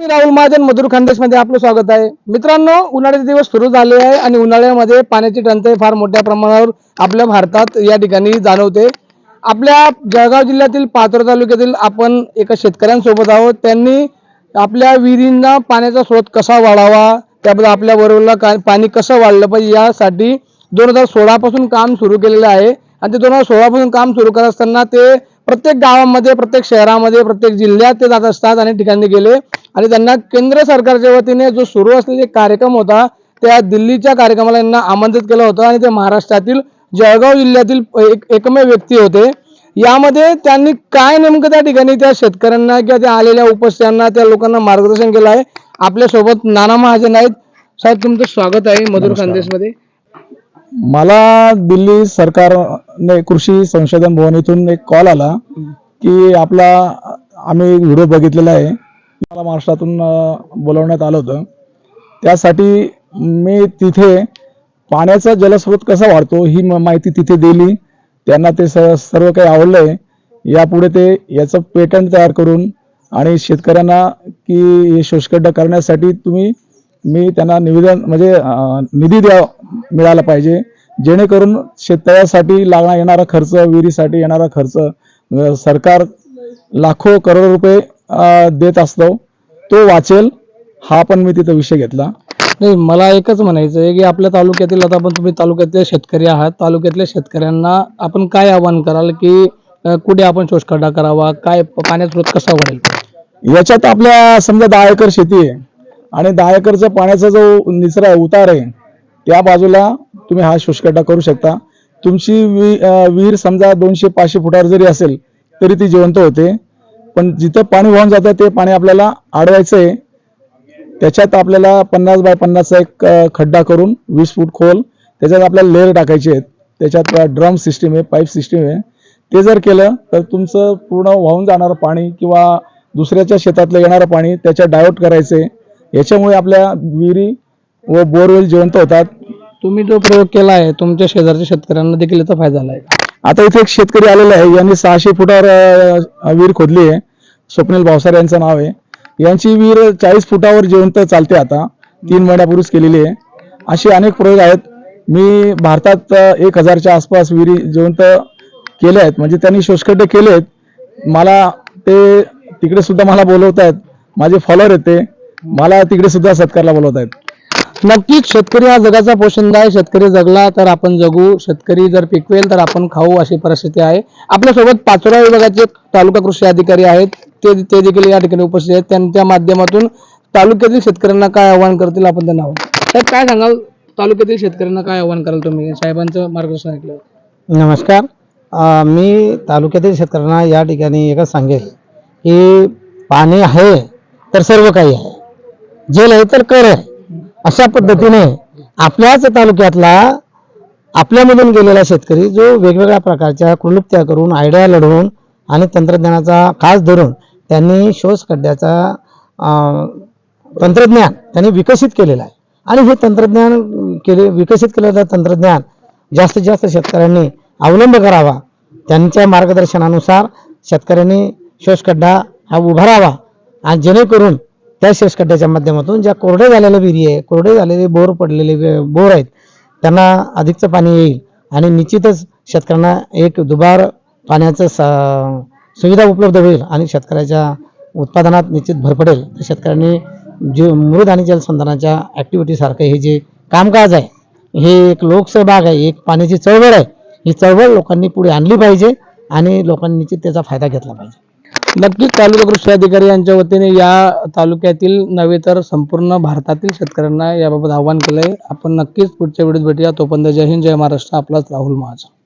मी राहुल महाजन मधुर खानदेशमध्ये आपलं स्वागत आहे. मित्रांनो उन्हाळ्याचे दिवस सुरू झाले आहे आणि उन्हाळ्यामध्ये पाण्याची टंचाई फार मोठ्या प्रमाणावर आपल्या भारतात या ठिकाणी जाणवते. आपल्या जळगाव जिल्ह्यातील पाथर तालुक्यातील आपण एका शेतकऱ्यांसोबत आहोत. त्यांनी आपल्या विहिरींना पाण्याचा स्रोत कसा वाढावा त्याबद्दल आपल्या बरोबरला का पाणी कसं वाढलं पाहिजे यासाठी दोन हजार सोळा पासून काम सुरू केलेलं आहे. आणि ते दोन हजार सोळा पासून काम सुरू करत असताना ते प्रत्येक गावामध्ये प्रत्येक शहरामध्ये प्रत्येक जिल्ह्यात ते जात असतात आणि ठिकाणी गेले. आणि त्यांना केंद्र सरकारच्या वतीने जो सुरू असलेला एक कार्यक्रम होता त्या दिल्लीच्या कार्यक्रमाला यांना आमंत्रित केलं होतं आणि ते महाराष्ट्रातील जळगाव जिल्ह्यातील एक एकमेव व्यक्ती होते. यामध्ये त्यांनी काय नेमकं त्या ठिकाणी त्या शेतकऱ्यांना किंवा त्या आलेल्या उपस्थितांना त्या लोकांना मार्गदर्शन केलं आहे? आपल्यासोबत नाना महाजन आहेत. साहेब तुमचं स्वागत आहे मधुर खानदेशमध्ये मला दिल्ली सरकारने कृषी संशोधन भवन इथून एक कॉल आला की आपला आम्ही व्हिडिओ बघितलेला आहे. मला महाराष्ट्रातून बोलवण्यात आलं होतं. त्यासाठी मी तिथे पाण्याचा जलस्रोत कसा वाढतो ही माहिती तिथे दिली. त्यांना ते स सर्व काही आवडलंय. यापुढे ते याचं पेटंट तयार करून आणि शेतकऱ्यांना की हे शोषखड्डा करण्यासाठी तुम्ही मी त्यांना निवेदन म्हणजे निधी द्या मिळाला पाहिजे. जेणेकरून शेतकऱ्यासाठी लागणार येणारा खर्च विहिरीसाठी येणारा खर्च सरकार लाखो करोड रुपये देत असतो. तो वाचेल. हा पण मी तिथं विषय घेतला. नाही मला एकच म्हणायचं आहे की आपल्या तालुक्यातील आता आपण तुम्ही तालुक्यातले शेतकरी आहात तालुक्यातल्या शेतकऱ्यांना आपण काय आवाहन कराल की कुठे आपण शोषखड्डा करावा? काय पाण्याचा स्रोत कसा वाढेल? याच्यात आपल्या समजा दहा एकर शेती आहे आणि दहा एकरचा पाण्याचा जो निचरा उतार आहे त्या बाजूला तुम्ही हा शुष्कटा करू शकता. तुमची वि विहीर समजा दोनशे पाचशे फुटावर जरी असेल तरी ती जिवंत होते. पण जिथं पाणी वाहून जातं ते पाणी आपल्याला आडवायचं आहे त्याच्यात आपल्याला पन्नास बाय पन्नासचा एक खड्डा करून वीस फूट खोल त्याच्यात आपल्याला लेअर टाकायचे आहेत. त्याच्यात ड्रम सिस्टीम आहे पाईप सिस्टीम आहे. ते जर केलं तर तुमचं पूर्ण वाहून जाणारं पाणी किंवा दुसऱ्याच्या शेतातलं येणारं पाणी त्याच्यात डायव्हर्ट आहे याच्यामुळे आपल्या विहिरी व बोरवेल जिवंत होतात. तुम्ही जो प्रयोग केला आहे तुमच्या शेजारच्या शेतकऱ्यांना देखील याचा फायदा झाला आहे आता इथे एक शेतकरी आलेला आहे यांनी सहाशे फुटावर अं, विहीर खोदली आहे. स्वप्नील भावसार यांचं नाव आहे. यांची विहीर चाळीस फुटावर जिवंत चालते आता. तीन महिन्यापूर्वीच केलेली आहे. असे अनेक प्रयोग आहेत. मी भारतात अं, एक हजारच्या आसपास विहिरी जिवंत केल्या आहेत. म्हणजे त्यांनी शोषखड्डे केले आहेत. मला ते तिकडे सुद्धा मला बोलवत आहेत माझे फॉलोअर आहेत ते. मला तिकडे सुद्धा सत्कारला बोलवत आहेत नक्कीच शेतकरी हा जगाचा पोषण आहे. शेतकरी जगला तर आपण जगू. शेतकरी जर पिकवेल तर आपण खाऊ अशी परिस्थिती आहे. आपल्यासोबत पाचोरा विभागाचे तालुका कृषी अधिकारी आहेत. ते ते देखील या ठिकाणी उपस्थित आहेत. त्यांच्या माध्यमातून तालुक्यातील शेतकऱ्यांना काय आव्हान करतील आपण त्यांना साहेब काय सांगाल? तालुक्यातील शेतकऱ्यांना काय आव्हान कराल तुम्ही? साहेबांचं मार्गदर्शन ऐकलं. नमस्कार. मी तालुक्यातील शेतकऱ्यांना या ठिकाणी एकच सांगेल की पाणी आहे तर सर्व काही आहे. जेल आहे तर कर आहे. अशा पद्धतीने आपल्याच तालुक्यातला आपल्यामधून गेलेला शेतकरी जो वेगवेगळ्या प्रकारच्या क्लुप्त्या करून आयडिया लढवून आणि तंत्रज्ञानाचा खास धरून त्यांनी शोष खड्ड्याचा तंत्रज्ञान त्यांनी विकसित केलेलं आहे. आणि हे तंत्रज्ञान केले विकसित केलेलं तंत्रज्ञान जास्तीत जास्त शेतकऱ्यांनी अवलंब करावा. त्यांच्या मार्गदर्शनानुसार शेतकऱ्यांनी शोषखड्डा हा उभारावा. आणि जेणेकरून त्या शोषखड्ड्याच्या माध्यमातून ज्या कोरडे झालेल्या विहिरी आहे कोरडे झालेले बोर पडलेले बोर आहेत त्यांना अधिकचं पाणी येईल आणि निश्चितच शेतकऱ्यांना एक दुबार पाण्याचं सा सुविधा उपलब्ध होईल आणि शेतकऱ्याच्या उत्पादनात निश्चित भर पडेल. तर शेतकऱ्यांनी जे मृद आणि जलसंधारणाच्या ॲक्टिव्हिटीसारखं हे जे कामकाज आहे हे एक लोकसहभाग आहे एक पाण्याची चळवळ आहे ही चळवळ लोकांनी पुढे आणली पाहिजे आणि लोकांनी निश्चित त्याचा फायदा घेतला पाहिजे. नक्कीच तालुका कृषी अधिकारी यांच्या वतीने या तालुक्यातील नव्हे तर संपूर्ण भारतातील शेतकऱ्यांना याबाबत आव्हान केलंय. आपण नक्कीच पुढच्या वेळेस भेटूया. तोपर्यंत जय हिंद जय महाराष्ट्र. आपलाच राहुल महाजन